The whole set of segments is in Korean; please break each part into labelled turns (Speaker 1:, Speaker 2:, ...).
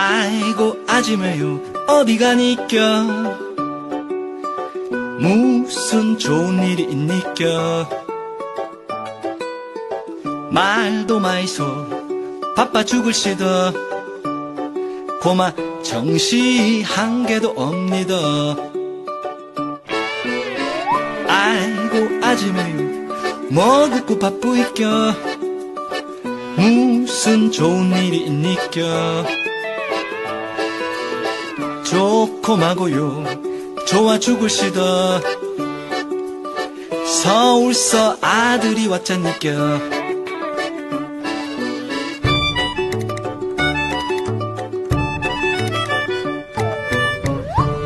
Speaker 1: 아이고 아지매요. 어디 가 니껴? 무슨 좋은 일이 있니껴? 말도 마이소. 바빠 죽을 시더. 고마 정시 한 개도 없니다 아이고 아지매요. 뭐 듣고 바쁘이껴? 무슨 좋은 일이 있니껴 좋고 마고요. 좋아 죽을 시더 서울서 아들이 왔잖니껴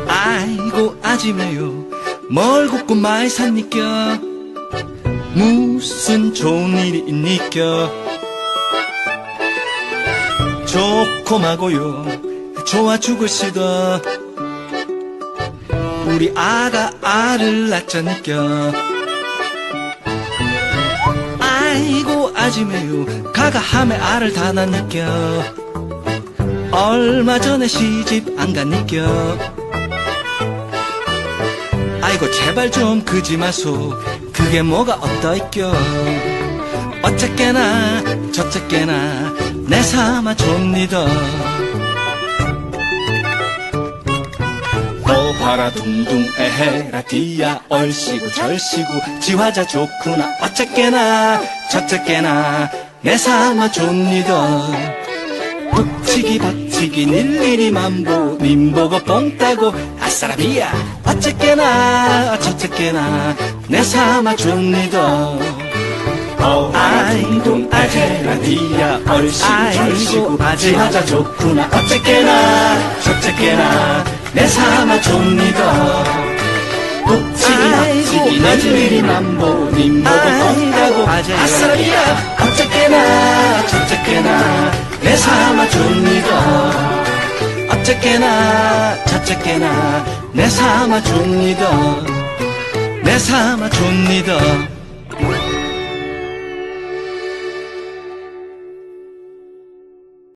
Speaker 1: 아이고 아지매요. 뭘 굽고 많이 샀니껴 무슨 좋은 일이 있니껴 좋고 마고요 좋아 죽으시더 우리 아가 알을 낳자니껴. 아이고 아지매요 가가 함에 알을 다 낳니껴. 얼마 전에 시집 안 갔니껴. 아이고 제발 좀 그지 마소. 그게 뭐가 어떠있겨. 어쨌게나 저쨌게나 내 삼아 좁니다 오화라 둥둥 에헤 라 디야 얼씨구 절씨구 지화자 좋구나 어쨌게나 저쨌게나 내 삼아 좁니다 북치기 박치기 일일이 만보 님보고 뽕 따고 아싸라비야 어쨌게나 저쨌게나 내 삼아 줍니다 아이고 아헤라디야 얼씨구 절씨구 아지하자 좋구나 어쨌게나 저쨌게나 내 삼아 줍니다 북치기 박치기 일일이 만보 님보고 뽕 따고 아싸라비야 어쨌게나 저쨌게나. 내 삼아 줍니다 어쨌게나 저쨌게나. 내 삼아 줍니다 내 삼아 줍니다